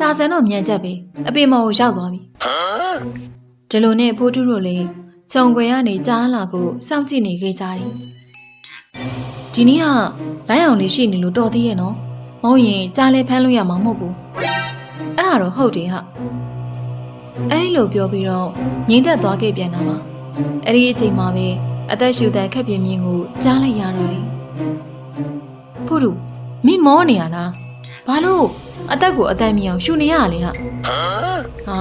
တာဆန်တော့မြန်ချက်ပဲအပေမော်ကိုရောက်သွားပြီဒီလိုနဲ့ဖိုးထုတို့လည်းခြုံခွေကနေကြားလာကိုစောင့်ကြည့်နေခဲ့ကြတယ်ဒီနေ့ကလိုက်အောင်လေးရှိနေလို့တော်သေးရဲ့နော်မဟုတ်ရင်ကြားလဲဖမ်းလို့ရမှာမဟုတ်ဘူးအဲ့ဒါတော့ဟုတ်တယ်ဟာအဲ့လိုပြောပြီးတော့ငိမ့်သက်သွားခဲ့ပြန်တာပါအဲ့ဒီအချိန်မှာပဲအသက်ရှူတဲ့ခက်ပြင်းပြင်းကိုကြားလိုက်ရတော့တယ်ဖိုးထုမင်းမောနေရလားဘာလို့ အသက်ကိုအသက်မြင်အောင်ရှူနေရလေဟာဟာ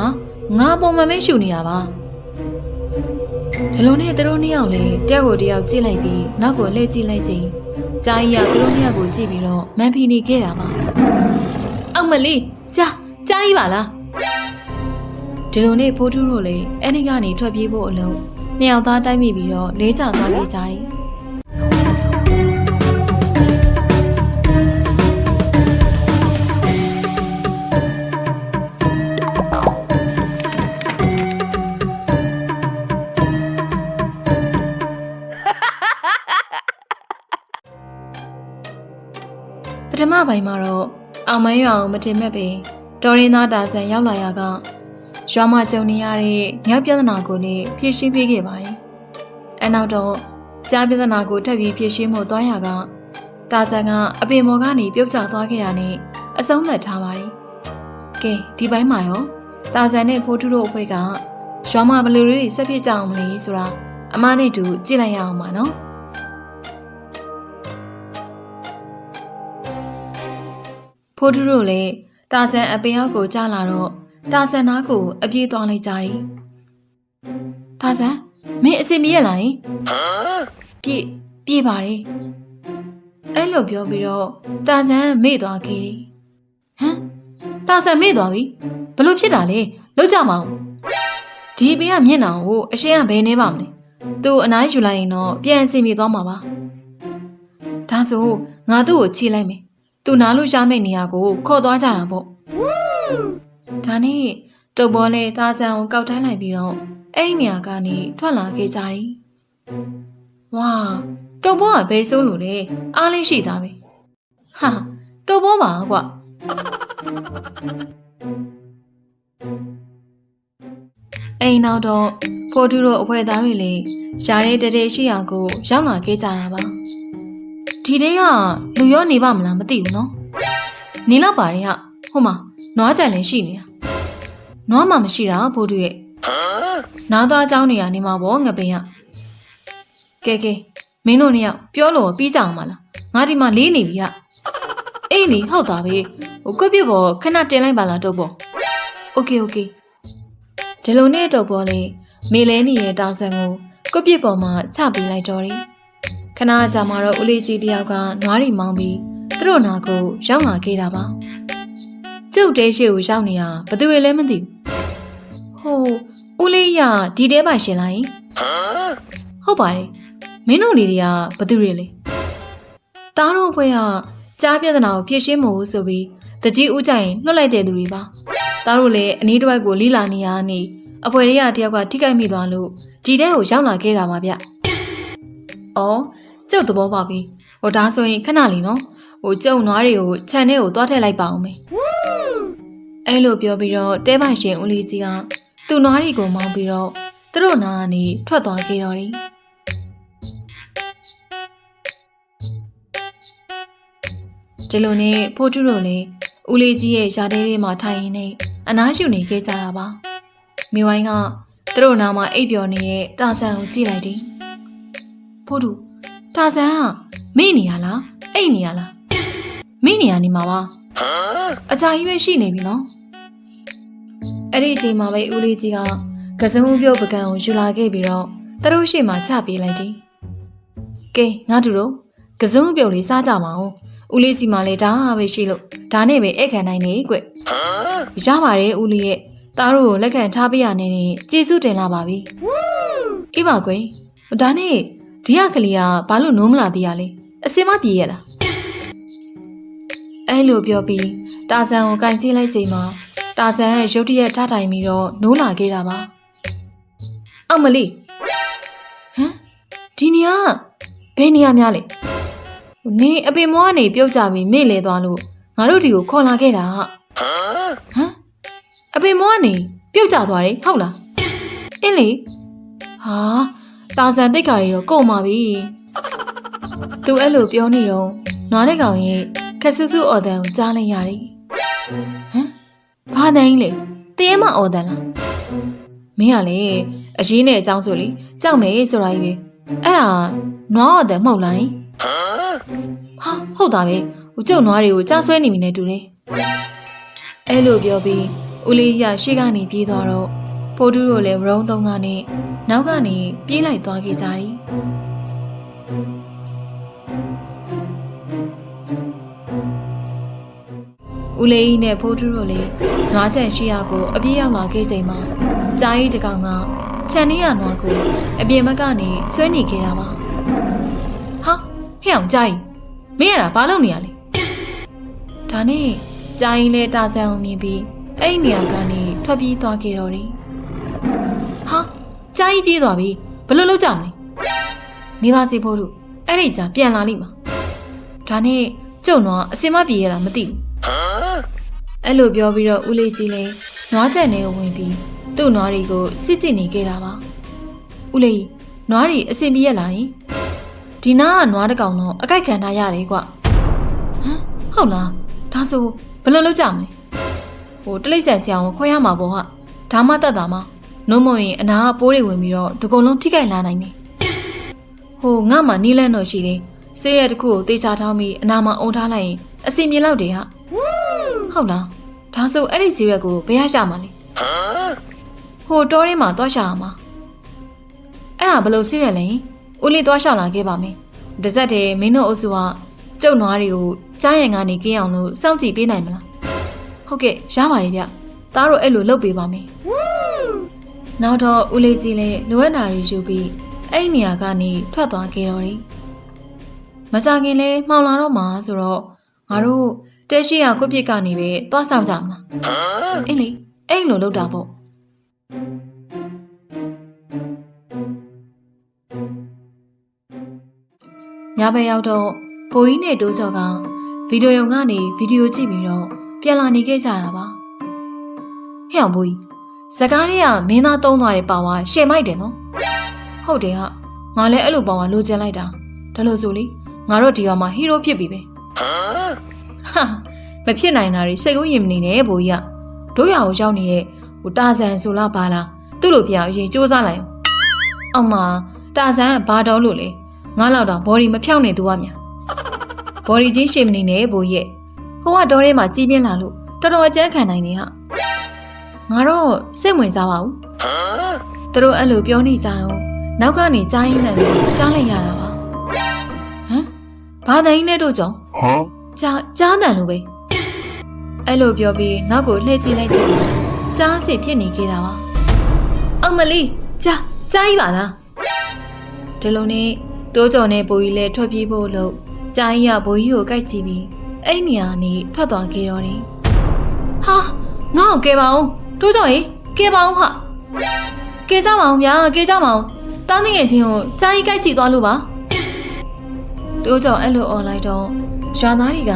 ငါပုံမှန်ပဲရှူနေရပါဒီလိုနဲ့သူတို့နှစ်ယောက်လည်းတယောက်ကိုတယောက်ကြည့်လိုက်ပြီးနောက်ကိုလှည့်ကြည့်လိုက်ချိန်ကြာကြီးကသူတို့နှစ်ယောက်ကိုကြည့်ပြီးတော့မန်ဖီနေခဲ့တာပါအောက်မလေးကြာကြာကြီးပါလားဒီလိုနဲ့ဖိုးထူးတို့လည်းအဲ့ဒီကနေထွက်ပြေးဖို့အလုံးနှစ်ယောက်သားတိုက်မိပြီးတော့လေးချသွားခဲ့ကြတယ် ထမပိုင်းမှာတော့အောင်မန်းရွာကိုမတင်မဲ့ပင်တော်ရင်းသားတာဆန်ရောက်လာရကရွာမှာကြုံနေရတဲ့မြောက်ပြဿနာကိုလည်းဖြေရှင်းပေးခဲ့ပါတယ်။အနောက်တော့ကြားပြဿနာကိုထပ်ပြီးဖြေရှင်းမှုသွားရကတာဆန်ကအပင်မော်ကနေပြုတ်ကျသွားခဲ့ရနဲ့အဆုံးသတ်ထားပါတယ်။ကဲဒီပိုင်းမှာရောတာဆန်နဲ့ဖိုးထုတို့အဖွဲ့ကရွာမှာဘယ်လိုတွေဆက်ဖြစ်ကြအောင်မလဲဆိုတာအမနဲ့တူကြည့်လိုက်ရအောင်ပါနော်။ ဖိုးထုတို့လည်းတာဆန်အပင်အောက်ကိုကြားလာတော့တာဆန်နားကိုအပြေးသွားလိုက်ကြတယ်။တာဆန်မင်းအစင်ပြေးရလားယင်။ပြေးပြေးပါတယ်။အဲ့လိုပြောပြီးတော့တာဆန်မေ့သွားခဲ့တယ်။ဟမ်တာဆန်မေ့သွားပြီ။ဘလို့ဖြစ်တာလဲလောက်ကြမအောင်။ဒီပင်ကမျက်နှာကိုအရှင်းကဘယ်နေပါမလဲ။သူ့အနားယူလိုက်ရင်တော့ပြန်အစင်ပြေသွားမှာပါ။ဒါဆိုငါသူ့ကိုချီလိုက်မယ်။ သူနားလို့ရမယ့်နေရာကိုခေါ်သွားကြတာပေါ့ဒါနဲ့တုပ်ပေါ်လေတာဆန်ကိုကောက်တန်းလိုက်ပြီးတော့အဲ့ဒီနေရာကနေထွက်လာခဲ့ကြတယ်ဝါတုပ်ပေါ်ကဘယ်ဆုံးလို့လဲအားလေးရှိသားပဲဟာတုပ်ပေါ်ပါကွာအိမ်နောက်တော့ဖိုးထူးတို့အဖွဲသားတွေလည်းရှားတဲ့တတဲ့ရှိရာကိုရောက်လာခဲ့ကြတာပါ ဒီတဲကလူရောနေပါမလားမသိဘူးနော်နေတော့ပါတယ်ဟာဟိုမှာနွားကြံလည်းရှိနေတာနွားမှမရှိတာဖိုးတူရဲ့နားသားเจ้าနေရနေမှာပေါ့ငပင်ကကဲကဲမင်းတို့နှစ်ယောက်ပြောလို့ပြီးကြအောင်မလားငါဒီမှာလေးနေပြီဟာအေးလေဟုတ်တာပဲဟိုကွက်ပြစ်ပေါ်ခဏတင်လိုက်ပါလားတော့ပေါ့โอเคโอเคဒီလိုနဲ့တော့ပေါ့လေမေလဲနေရဲ့တောင်ဆန်ကိုကွက်ပြစ်ပေါ်မှာချပေးလိုက်တော့တယ် ခဏကြာမှတော့ဦးလေးကြီးတယောက်ကနွားရီမောင်းပြီးသူတို့နာကိုရောက်လာခဲ့တာပါကျုပ်တဲရှိကိုရောက်နေတာဘသူတွေလည်းမသိဘူးဟိုဦးလေးရဒီတဲပါရှင်လိုက်ဟုတ်ပါတယ်မင်းတို့လေးတွေကဘသူတွေလဲတားတို့အဖွဲ့ကကြားပြဿနာကိုဖြေရှင်းမို့ဆိုပြီးတကြီးဦးကြိုင်လွှတ်လိုက်တဲ့သူတွေပါတားတို့လည်းအနည်းတစ်ဝက်ကိုလီလာနေရနေအဖွဲတွေကတယောက်ကထိခိုက်မိသွားလို့ဒီတဲကိုရောက်လာခဲ့တာပါဗျ။အော် ကျုပ်သဘောပေါက်ပြီဟိုဒါဆိုရင်ခဏလေးနော်ဟိုကျုံနွားတွေကိုခြံထဲကိုသွားထည့်လိုက်ပါအောင်မေအဲ့လိုပြောပြီးတော့တဲပိုင်ရှင်ဦးလေးကြီးကသူ့နွားတွေကိုမောင်းပြီးတော့သူတို့နာကနေထွက်သွားခဲ့တော့တယ်ဒီလိုနဲ့ဖိုးထုတို့လည်းဦးလေးကြီးရဲ့ယာတဲလေးမှာထိုင်ရင်းနဲ့အနားရှူနေခဲ့ကြတာပါမိဝိုင်းကသူတို့နာမှာအိပ်ပျော်နေတဲ့တာဆန်ကိုကြည့်လိုက်တယ်ဖိုးထု တာဆန်ကမိနေရလားအိတ်နေရလားမိနေရနေမှာပါအကြာကြီးပဲရှိနေပြီနော်အဲ့ဒီအချိန်မှာပဲဦးလေးကြီးကကစုံဦးပြုတ်ပကံကိုယူလာခဲ့ပြီးတော့သူတို့ရှေ့မှာချပေးလိုက်တယ်ကဲငါတို့တို့ကစုံဦးပြုတ်လေးစားကြပါဦးဦးလေးစီမှာလေဒါပဲရှိလို့ဒါနဲ့ပဲဧည့်ခံနိုင်နေကွရပါတယ်ဦးလေးရဲ့သားတို့ကိုလက်ခံထားပေးရနေနေကျေးဇူးတင်လာပါပြီအေးပါကွယ်ဒါနဲ့ ဒီကကလေးကဘာလို့နိုးမလာသေးရလဲအစင်မပြေရလားအဲ့လိုပြောပြီးတာဆန်ကိုကန်ကြည့်လိုက်ချိန်မှာတာဆန်ရဲ့ရုတ်တရက်ထထိုင်ပြီးတော့နိုးလာခဲ့တာပါအောက်မလေးဟမ်ဒီနေရာကဘယ်နေရာများလဲနေအပင်မောကနေပြုတ်ကြပြီးမေ့လေသွားလို့ငါတို့ဒီကိုခေါ်လာခဲ့တာဟဟမ်အပင်မောကနေပြုတ်ကျသွားတယ်ဟုတ်လားအင်းလေဟာ တာဆန်တိတ်ခါရီတော့ကုန်ပါပြီသူအဲ့လိုပြောနေတော့နွားတဲ့ကောင်ရဲ့ခက်ဆူဆူအော်တန်ကိုကြားလိုက်ရတယ်ဟမ်ဘာတန်းကြီးလဲတရေမအော်တန်လားမင်းကလေအရေးနဲ့အကြောင်းဆိုလေကြောက်မယ်ဆိုတာကြီးပဲအဲ့ဒါနွားအော်တန်မဟုတ်လားယင်ဟာဟုတ်တာပဲဟိုကျုပ်နွားတွေကိုကြားဆွဲနေပြီနဲ့တူတယ်အဲ့လိုပြောပြီးဦးလေးရရှေ့ကနေပြေးသွားတော့ ပိုးတူးတို့လည်းဝရုံးသုံးကနေနောက်ကနေပြေးလိုက်သွားခဲ့ကြတယ်ဦးလေးကြီးနဲ့ဖိုးထူးတို့လည်းနွားချက်ရှိရကိုအပြေးရောက်လာခဲ့ချိန်မှာကြားရီတကောင်ကခြံနေရနွားကိုအပြင်ဘက်ကနေဆွဲနေခဲ့တာပါဟာဟဲ့အောင်ကြားရီမင်းရတာဘာလုပ်နေရလဲဒါနဲ့ကြားရီလည်းတာဆန်အောင်မြင်ပြီးအဲ့ဒီနေရာကနေထွက်ပြေးသွားခဲ့တော့တယ်ဟာ ကြားရီပြေးသွားပြီဘယ်လိုလုပ်ကြမလဲနေပါစီဖိုးတို့အဲ့ဒီကြားပြန်လာလိမ့်မှာဒါနဲ့ကျုံတော့အစင်မပြေရလားမသိဘူးအဲ့လိုပြောပြီးတော့ဦးလေးကြီးလည်းနွားချက်နဲ့ဝင်ပြီးသူ့နွားတွေကိုစစ်ကြည့်နေခဲ့တာပါဦးလေးနွားတွေအစင်ပြေရလားယင်ဒီနားကနွားတစ်ကောင်တော့အကြိုက်ခံထားရတယ်ကွဟမ်ဟုတ်လားဒါဆိုဘယ်လိုလုပ်ကြမလဲဟိုတလိမ့်ဆန်ဆရာကိုခွဲရမှာပေါ့ဟာဒါမှတတ်တာမှ နှုံးမရင်အနာကပိုးတွေဝင်ပြီးတော့ဒီကုံလုံးထိခိုက်လာနိုင်တယ်ဟိုငါမှနီးလန်းတော့ရှိတယ်ဆေးရတစ်ခုကိုတေချာထောင်းပြီးအနာမှာအုံထားလိုက်ရင်အစင်ပြေလောက်တယ်ဟာဟုတ်လားဒါဆိုအဲ့ဒီဈေးရွက်ကိုဘယ်ရရှာမှာလဲဟိုတောရင်းမှာသွားရှာရမှာအဲ့ဒါဘယ်လိုဈေးရွက်လဲဦးလေးသွားရှာလာခဲ့ပါမယ်တစက်တည်းမင်းတို့အုပ်စုကကျုပ်နွားတွေကိုကြားရံကနေကင်းအောင်လို့စောင့်ကြည့်ပေးနိုင်မလားဟုတ်ကဲ့ရပါတယ်ဗျသားတို့အဲ့လိုလုပ်ပေးပါမယ် နောက်တော့ဦးလေးကြီးလည်းလိုအပ်တာတွေယူပြီးအဲ့ဒီနေရာကနေထွက်သွားခဲ့တော့တယ်မကြခင်လဲမှောင်လာတော့မှာဆိုတော့ငါတို့တဲရှိရကိုပြစ်ကနေပဲသွားဆောင်ကြမှာအေးလေအဲ့လိုလုပ်တာပေါ့ညဘက်ရောက်တော့ဘိုးကြီးနဲ့တိုးကျော်ကဗီဒီယိုရုံကနေဗီဒီယိုကြည့်ပြီးတော့ပြန်လာနေခဲ့ကြတာပါဟဲ့အောင်ဘိုးကြီး စကားတွေကမင်းသားသုံးသွားတဲ့ပါဝါရှယ်မိုက်တယ်နော်ဟုတ်တယ်ဟာငါလည်းအဲ့လိုပါဝါလိုချင်လိုက်တာဒါလို့ဆိုလေငါတို့ဒီရွာမှာဟီးရိုးဖြစ်ပြီပဲဟာမဖြစ်နိုင်တာတွေစိတ်ကူးရင်မနေနဲ့ဘိုးကြီးကတို့ရအောင်ရောက်နေတဲ့ဟိုတာဇန်ဆိုလားဘာလားသူ့လိုပြအောင်အရင်စူးစမ်းလိုက်အောင်အောင်မတာဇန်ကဘာတော်လို့လဲငါလောက်တော့ဘော်ဒီမဖြောင်းနေသူကများဘော်ဒီချင်းရှည်မနေနဲ့ဘိုးကြီးဟိုကတော်ထဲမှာကြီးပြင်းလာလို့တော်တော်အကျန်းခံနိုင်နေဟာ ငါတော့စိတ်ဝင်စားပါဘူးသူတို့အဲ့လိုပြောနေကြတော့နောက်ကနေကြားရင်းနဲ့ကြားလိုက်ရတာပါဟမ်ဘာတိုင်နဲ့တို့ကြောင့် Huh? ကြားကြားတန်လို့ပဲအဲ့လိုပြောပြီးနောက်ကိုလှည့်ကြည့်လိုက်ကြည့်ကြားစီဖြစ်နေခဲ့တာပါအမလီကြားကြားကြီးပါလားဒီလိုနဲ့တိုးကြော်နဲ့ဘိုးကြီးလည်းထွက်ပြေးဖို့လို့ကြားကြီးကဘိုးကြီးကိုကြိုက်ကြည့်ပြီးအဲ့နေရာနေထွက်သွားခဲ့တော့တယ်ဟာငါ့ကိုကဲပါအောင် တိုးကြော်ရေကဲပါအောင်ဟာကဲကြပါအောင်ဗျာကဲကြပါအောင်တားနေရဲ့ချင်းကိုကြားကြီးကြိုက်ကြည့်သွားလို့ပါတိုးကြော်အဲ့လိုអော်လိုက်တော့ရွာသားတွေက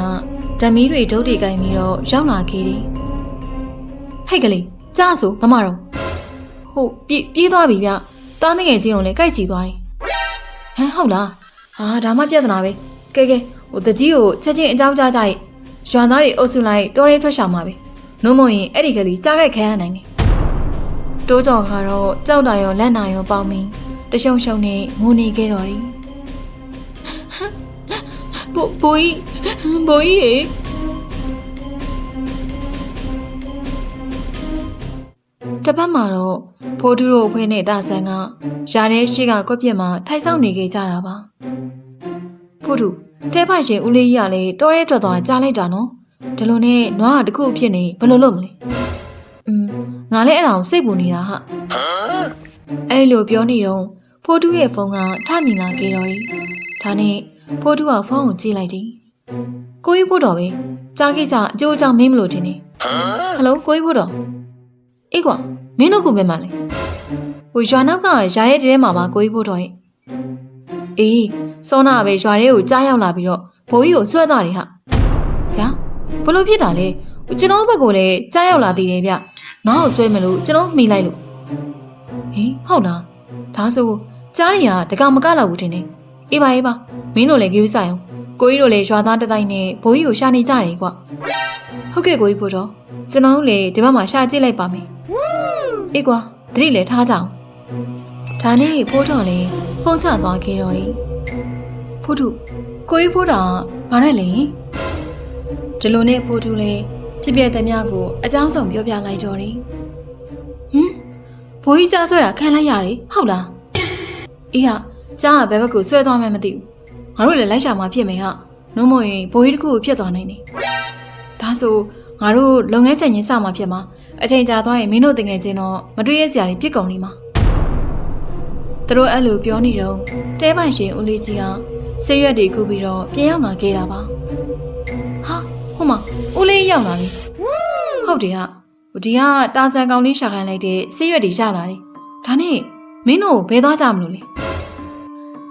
ဓမီတွေဒုတ်တွေကင်ပြီးတော့ရောက်လာခဲ့တယ်။ဟဲ့ကလေးကြားဆိုမမတော့ဟုတ်ပြေးပြေးသွားပြီဗျ။တားနေငယ်ချင်းကိုလည်းကြိုက်ချီသွားတယ်။ဟမ်ဟုတ်လား။ဟာဒါမှပြဿနာပဲ။ကဲကဲဟိုတကြီးကိုချက်ချင်းအကြောင်းကြားကြရဲ့။ရွာသားတွေအုပ်စုလိုက်တော်ရဲထွက်ရှာမှာပဲ။ နှုံးမရင်အဲ့ဒီကလေးကြားခဲ့ခံရနိုင်တယ်။တိုးကြော်ကတော့ကြောက်တာရောလက်နာရောပေါင်းပြီးတရှုံရှုံနဲ့ငိုနေခဲ့တော်တယ်။ဘိုးဘိုးကြီးဘိုးကြီးရေတပတ်မှာတော့ဖိုးတူတို့အဖွဲနဲ့တာဆန်ကယာတဲ့ရှိကကွက်ပြစ်မှာထိုင်ဆောင်နေခဲ့ကြတာပါဖိုးတူတဲဖရှင်ဦးလေးကြီးကလည်းတော်ရဲတော်တော်ကြားလိုက်တာနော် ဒီလိုနဲ့နွားကတခုအဖြစ်နေဘယ်လိုလုပ်မလဲอืมငါလည်းအဲ့ဒါကိုစိတ်ပူနေတာဟာအဲ့လိုပြောနေတော့ဖိုးတူရဲ့ဖုန်းကထမြင်လာခဲ့တော့တယ်ဒါနဲ့ဖိုးတူကဖုန်းကိုကြည့်လိုက်တယ်ကိုကြီးဖို့တော်ပဲကြားကိစ္စအကျိုးအကြောင်းမင်းမလို့တင်နေဟယ်လိုကိုကြီးဖို့တော်အေးကွာမင်းတို့ကဘယ်မှာလဲဟိုရွာနောက်ကရာရဲ့တဲမှာပါကိုကြီးဖို့တော်ရဲ့အေးစောနာပဲရွာထဲကိုကြားရောက်လာပြီးတော့ဘိုးကြီးကိုဆွဲသွားတယ်ဟာဗျာ ဘလို့ဖြစ်တာလဲဟိုကျွန်တော်ဘက်ကလည်းကြားရောက်လာသေးတယ်ဗျနောက်ကိုဆွဲမလို့ကျွန်တော်မိလိုက်လို့ဟင်ဟုတ်လားဒါဆိုကြားရီကတကောင်မကလောက်ဘူးထင်တယ်အေးပါအေးပါမင်းတို့လည်းကြည့်ဆိုင်အောင်ကိုကြီးတို့လည်းရွာသားတစ်တိုင်းနဲ့ဘိုးကြီးကိုရှာနေကြတယ်ကွဟုတ်ကဲ့ကိုကြီးဖို့တော့ကျွန်တော်တို့လည်းဒီဘက်မှာရှာကြည့်လိုက်ပါမယ်အေးကွာသတိလည်းထားကြအောင်ဒါနဲ့ဖိုးတော်လည်းဖုန်းချသွားခဲ့တော့တယ်ဖိုးထုကိုကြီးဖိုးတော်ဘာနဲ့လဲ ဒီလိုနဲ့ဖိုးထုလည်းဖြစ်ပြတဲ့များကိုအကြောင်းဆုံးပြောပြလိုက်တော့တယ်ဟမ်ဘိုးကြီးကြားဆွဲတာခံလိုက်ရတယ်ဟုတ်လားအေးဟာကြားကဘယ်ဘက်ကိုဆွဲသွားမှန်းမသိဘူးငါတို့လည်းလိုက်ရှာမှဖြစ်မယ်ဟာနှုံးမရင်ဘိုးကြီးတစ်ခုကိုဖြစ်သွားနိုင်တယ်ဒါဆိုငါတို့လုပ်ငန်းချိန်ချင်းစမှဖြစ်မှာအချိန်ကြာသွားရင်မင်းတို့တငယ်ချင်းတော့မတွေ့ရစရာတွေဖြစ်ကုန်လိမ့်မှာသူတို့အဲ့လိုပြောနေတော့တဲပိုင်ရှင်ဦးလေးကြီးကဆေးရွက်တွေခုပြီးတော့ပြန်ရောက်လာခဲ့တာပါဟာဟို မှာဦးလေးရောက်လာပြီဟုတ်တယ်ဟာဒီကတာဆန်ကောင်လေးရှာခိုင်းလိုက်တဲ့ဆေးရွက်တွေရလာတယ်ဒါနဲ့မင်းတို့ဘယ်သွားကြမလို့လဲ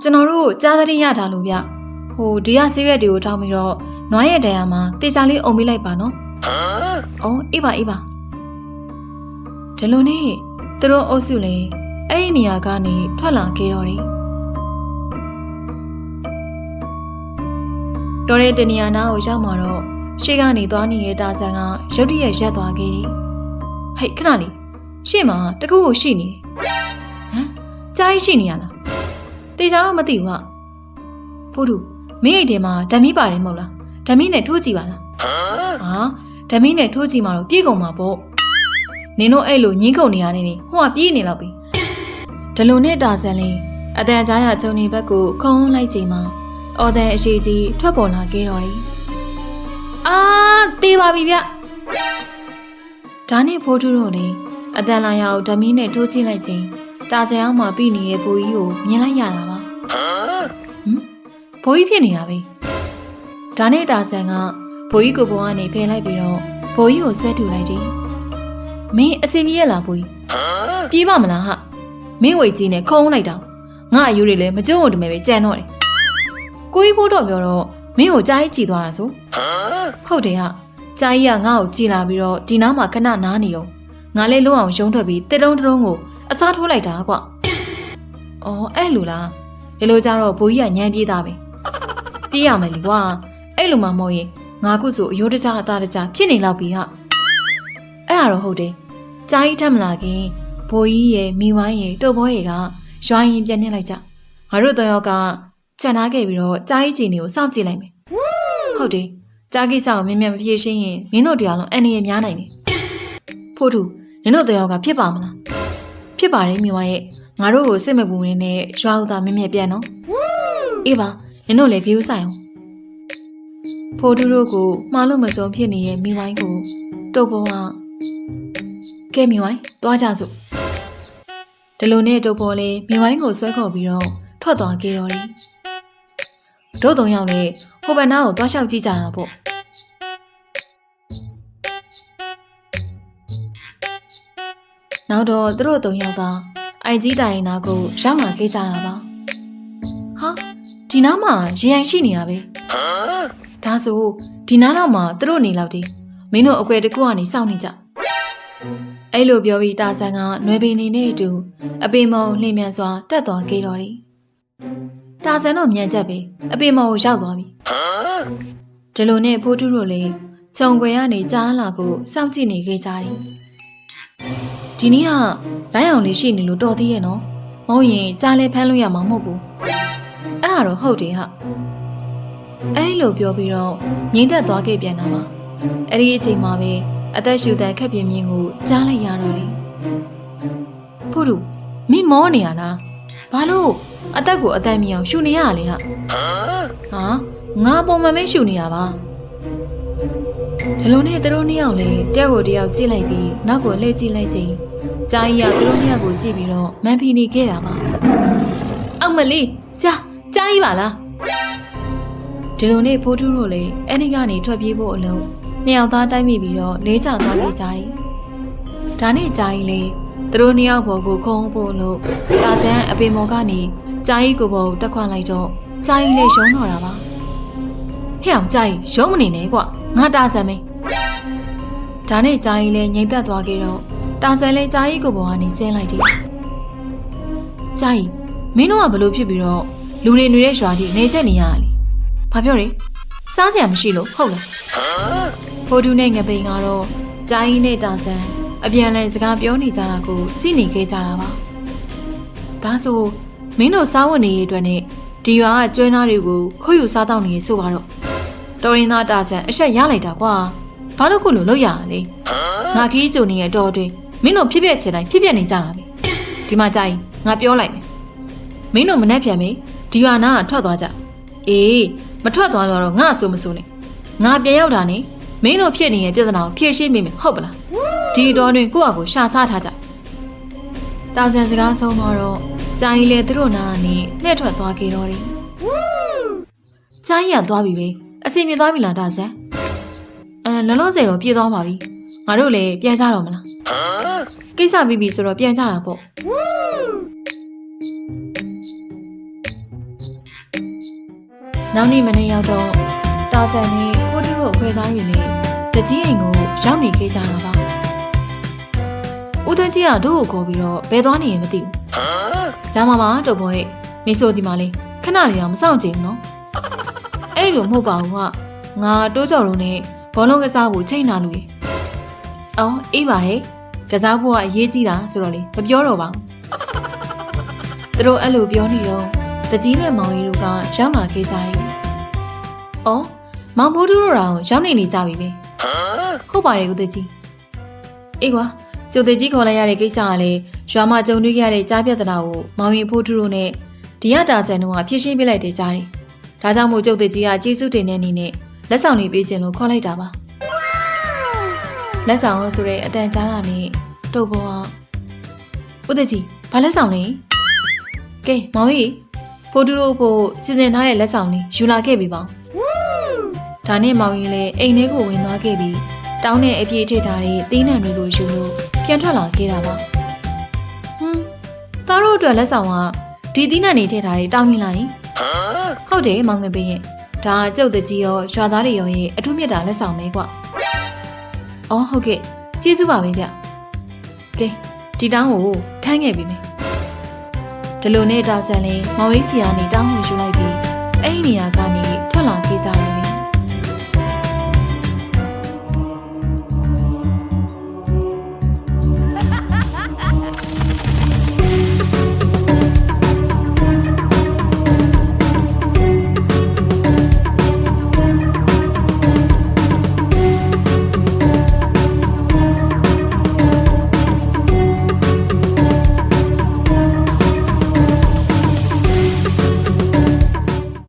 ကျွန်တော်တို့ကြားသတိရတာလို့ဗျဟိုဒီကဆေးရွက်တွေကိုထောင်းပြီးတော့နွားရဲ့တန်ရမှာတေချာလေးအုံပေးလိုက်ပါနော်။အော်အေးပါအေးပါ။ဒီလိုနဲ့သူတို့အုပ်စုလည်းအဲ့ဒီနေရာကနေထွက်လာခဲ့တော့တယ်။တော်တဲ့တနေရာနာကိုရောက်မှာတော့ ရှေ့ကနေသွားနေတဲ့တာဆန်ကရုတ်တရက်ရက်သွားခဲ့တယ်။ဟိတ်ခဏလေးရှေ့မှာတကူကိုရှိနေတယ်။ဟမ်ကြားရှိနေရလား။တေချာတော့မသိဘူးဟာ။ဖိုးသူမင်းအိတ်ထဲမှာဓာမီပါတယ်မဟုတ်လား။ဓာမီနဲ့ထိုးကြည့်ပါလား။ဟာဓာမီနဲ့ထိုးကြည့်မှတော့ပြေကုန်မှာပေါ့။နင်တို့အဲ့လိုညင်းကုန်နေရနေနေဟိုကပြေးနေတော့ပြီ။ဒလုံနဲ့တာဆန်လေးအတန်ကြားရဂျုံနေဘက်ကိုခုံလိုက်ချိန်မှာအော်တဲ့အရှိကြီးထွက်ပေါ်လာခဲ့တော့တယ်။ အာတေးပါပြီဗျ။ဒါနဲ့ဖိုးထူးတို့လည်းအတန်လာရောက်ဓာမီနဲ့ထိုးကြည့်လိုက်ချိန်တာဆန်အောင်မှပြီနေတဲ့ဘိုးကြီးကိုမြင်လိုက်ရတာပါ။ဟမ်ဘိုးကြီးဖြစ်နေတာပဲ။ဒါနဲ့တာဆန်ကဘိုးကြီးကိုဘုံကနေဖယ်လိုက်ပြီးတော့ဘိုးကြီးကိုဆွဲထုတ်လိုက်တယ်။မင်းအစင်ပြေးရလားဘိုးကြီး။ပြေးပါမလားဟာ။မင်းဝေကြီးနဲ့ခုံလိုက်တော့ငါအယူတွေလည်းမကြုံ့တမဲပဲကြံတော့တယ်။ကိုကြီးဖိုးတော့ပြောတော့ မင်းကိုကြားကြီးကြည်သွားတာဆို။ဟုတ်တယ်ဟာ။ကြားကြီးကငါ့ကိုကြည်လာပြီးတော့ဒီနားမှာခဏနားနေတော့ငါလည်းလုံးအောင်ရုံးထွက်ပြီးတစ်တုံးတစ်တုံးကိုအစားထိုးလိုက်တာကွ။အော်အဲ့လိုလား။ဒီလိုကြတော့ဘိုးကြီးကညံပြေးသားပဲ။ပြေးရမယ်လीကွာ။အဲ့လိုမှမဟုတ်ရင်ငါခုဆိုအယိုးတကြားအသားတကြားဖြစ်နေလောက်ပြီဟာအဲ့ဒါတော့ဟုတ်တယ်ကြားကြီးထက်မလာခင်ဘိုးကြီးရဲ့မိဝိုင်းရဲ့တုတ်ဘောရဲ့ကရွာရင်ပြန်နေလိုက်ကြငါတို့တော့ယောက်က ခြံထားခဲ့ပြီးတော့ကြားကြီးချီနေကိုစောင့်ကြည့်လိုက်မယ်ဟုတ်တယ်ကြားကိစ္စကိုမြင်မြန်မပြေရှင်းရင်မင်းတို့တရားလုံးအန်ရည်များနိုင်တယ်ဖို့သူနင်တို့တော့ယောက်ကဖြစ်ပါမလားဖြစ်ပါတယ်မိဝိုင်းရဲ့ငါတို့ကိုစစ်မပူနေနဲ့ရွာဥသာမြင်မြန်ပြန်နော်အေးပါနင်တို့လည်းဂယူးဆိုင်အောင်ဖိုးတူတို့ကိုမှားလို့မစုံဖြစ်နေတဲ့မိဝိုင်းကိုတုတ်ဘောကကဲမိဝိုင်းသွားကြစို့ဒီလိုနဲ့တုတ်ဘောလေးမိဝိုင်းကိုဆွဲခေါ်ပြီးတော့ထွက်သွားခဲ့တော့တယ် တို့သုံးယောက်လည်းဟိုဘက်နားကိုသွားလျှောက်ကြည့်ကြတာပေါ့နောက်တော့သူတို့သုံးယောက်ကအိုင်ကြီးတိုင်နာကိုရောက်လာခဲ့ကြတာပါဟာဒီနားမှာရေအိုင်ရှိနေရပဲဒါဆိုဒီနားတော့မှသူတို့နေလောက်တည်းမင်းတို့အကွယ်တကူကနေစောင့်နေကြအဲ့လိုပြောပြီးတာဆန်ကနွယ်ပင်နေနဲ့အတူအပင်မောင်လှင်မြန်စွာတက်သွားခဲ့တော်တယ် တာဆန်တော့မြန်ချက်ပဲအပင်မောင်ကိုရောက်သွားပြီဒီလိုနဲ့ဖိုးထုတို့လည်းခြုံွယ်ကနေကြားလာကိုစောင့်ကြည့်နေခဲ့ကြတယ်ဒီနေ့ကလိုင်းအောင်လေးရှိနေလို့တော်သေးရဲ့နော်မဟုတ်ရင်ကြားလဲဖမ်းလို့ရမှာမဟုတ်ဘူးအဲ့ဒါတော့ဟုတ်တယ်ဟာအဲ့လိုပြောပြီးတော့ငိမ့်သက်သွားခဲ့ပြန်တာပါအဲ့ဒီအချိန်မှာပဲအသက်ရှူတဲ့ခက်ပြင်းမြင့်ကိုကြားလိုက်ရတော့တယ်ဖို့တို့မင်းမောနေရလားဘာလို့ အသက်ကိုအသက်မြင်အောင်ရှူနေရလဲဟာဟာငါပုံမှန်ပဲရှူနေရပါဒီလိုနဲ့သူတို့နှစ်ယောက်လည်းတယောက်ကိုတယောက်ကြည့်လိုက်ပြီးနောက်ကိုလှည့်ကြည့်လိုက်ချိန်ကြားကြီးကသူတို့နှစ်ယောက်ကိုကြည့်ပြီးတော့မန်ဖီနေခဲ့တာပါအောက်မလေးကြားကြားကြီးပါလားဒီလိုနဲ့ဖိုးထူးတို့လည်းအဲ့ဒီကနေထွက်ပြေးဖို့အလုံးနှစ်ယောက်သားတိုက်မိပြီးတော့လေးချသွားခဲ့ကြတယ်။ဒါနဲ့ကြာကြီးလေသူတို့နှစ်ယောက်ပေါ်ကိုခုံဖို့လို့တာဆန်းအပင်မော်ကနေ ကြာကြီးကိုပေါ်တက်ခွန်လိုက်တော့ကြာကြီးလည်းရုံးတော့တာပါ။ဟဲ့အောင်ကြာကြီးရုံးမနေနဲ့ကွာငါတာဆန်းမင်း။ဒါနဲ့ကြာကြီးလည်းငိမ်သက်သွားခဲ့တော့တာဆန်လဲကြားကြီးကိုပေါ်ကနေဆင်းလိုက်တယ်ကြားကြီးမင်းတို့ကဘလို့ဖြစ်ပြီးတော့လူတွေနေတဲ့ရွာကြီးနေဆက်နေရတာလေဘာပြောလဲစားစရာမရှိလို့ဟုတ်လားဖိုတူနဲ့ငပိန်ကတော့ကြားကြီးနဲ့တာဆန်အပြန်အလှန်စကားပြောနေကြတာကိုကြည့်နေခဲ့ကြတာပါဒါဆို မင်းတို့စားဝတ်နေရေးအတွက်နဲ့ဒီရွာကကျွဲသားတွေကိုခုတ်ယူစားတော့နေရဆိုတော့တော်ရင်သားတာဆန်အဆက်ရလိုက်တာကွာဘာလို့ခုလိုလုပ်ရတာလဲငါခီးကြုံနေရတော့အတွင်းမင်းတို့ဖြစ်ဖြစ်ချင်တိုင်းဖြစ်ဖြစ်နေကြတာပဲဒီမှာကြာရင်ငါပြောလိုက်မယ်မင်းတို့မနှက်ပြန်မေးဒီရွာနာကထွက်သွားကြအေးမထွက်သွားတော့ငါဆိုမဆိုနဲ့ငါပြန်ရောက်တာနေမင်းတို့ဖြစ်နေတဲ့ပြဿနာကိုဖြေရှင်းမိမယ်ဟုတ်ပလားဒီတော်တွင်ကိုယ့်အကိုရှာစားထားကြတာဆန်စကားဆုံးတော့ ကြာရင်လေသူတို့နာကနေလှည့်ထွက်သွားခဲ့တော့တယ်ကြာရင်ကသွားပြီပဲအစီမြေသွားပြီလားတာဆန်အဲလောလောဆယ်တော့ပြေးသွားပါပြီငါတို့လည်းပြန်ကြတော့မလားကိစ္စပြီးပြီဆိုတော့ပြန်ကြတာပေါ့နောက်နေ့မနေ့ရောက်တော့တာဆန်နဲ့ကိုတူတို့အခွဲသားတွေလည်းတကြီးအိမ်ကိုရောက်နေခဲ့ကြတာပါ ဦးတကြီးကတို့ကိုခေါ်ပြီးတော့ဘယ်သွားနေရင်မသိဘူးလာမမတော်ပေါ်ရဲ့မိဆိုဒီမှာလေးခဏလေးတော့မဆောင်ချင်ဘူးနော်အဲ့လိုမဟုတ်ပါဘူးကငါတိုးကြော်တို့နဲ့ဘောလုံးကစားဖို့ချိန်နာလူကြီးအော်အေးပါဟဲ့ကစားဖို့ကအရေးကြီးတာဆိုတော့လေမပြောတော့ပါဘူးသူတို့အဲ့လိုပြောနေတော့တကြီးနဲ့မောင်ရီတို့ကရောက်လာခဲ့ကြတယ်။အော်မောင်ဖိုးတူတို့တော့ရောက်နေနေကြပြီပဲ။ဟုတ်ပါတယ်ကိုတကြီး။အေးကွာ ကျုပ်တကြီးခေါ်လိုက်ရတဲ့ကိစ္စကလေရွာမှာကြုံတွေ့ရတဲ့ကြားပြဿနာကိုမောင်ရီဖိုးတူတို့နဲ့ဒီရတာဆန်တို့ကဖြည့်ရှင်းပြလိုက်တဲ့ကြားတယ်။ဒါကြောင့်မို့ကျုပ်တကြီးကကျေးဇူးတင်တဲ့အနေနဲ့လက်ဆောင်လေးပေးခြင်းလို့ခေါ်လိုက်တာပါ။လက်ဆောင်ဆိုတဲ့အတန်ကြားတာနဲ့တုတ်ပေါ်ကဦးတကြီးဘာလက်ဆောင်လဲ။ကဲမောင်ကြီးဖိုးတူတို့ဖို့စီစဉ်ထားတဲ့လက်ဆောင်လေးယူလာခဲ့ပြီပေါ့။ဒါနဲ့မောင်ကြီးလည်းအိမ်ထဲကိုဝင်သွားခဲ့ပြီး တောင်းတဲ့အပြည့်ထိထားတဲ့သီးနှံတွေကိုယူလို့ပြန်ထွက်လာခဲ့တာပါ။ဟွန်းသားတို့အတွက်လက်ဆောင်ကဒီသီးနှံတွေထည့်ထားတဲ့တောင်းရင်လိုက်။ဟုတ်တယ်မောင်ငယ်ပင်ရဲ့ဒါကကျုပ်တကြီးရောရွာသားတွေရောရဲ့အထူးမြတ်တာလက်ဆောင်ပဲကွ။အော်ဟုတ်ကဲ့ကျေးဇူးပါပဲဗျ။ကဲဒီတောင်းကိုထမ်းခဲ့ပြီမယ်။ဒီလိုနဲ့တာဆန်လေးမောင်ဝိစီယာနေတောင်းကိုယူလိုက်ပြီးအဲ့ဒီနေရာကနေထွက်လာခဲ့ကြတယ်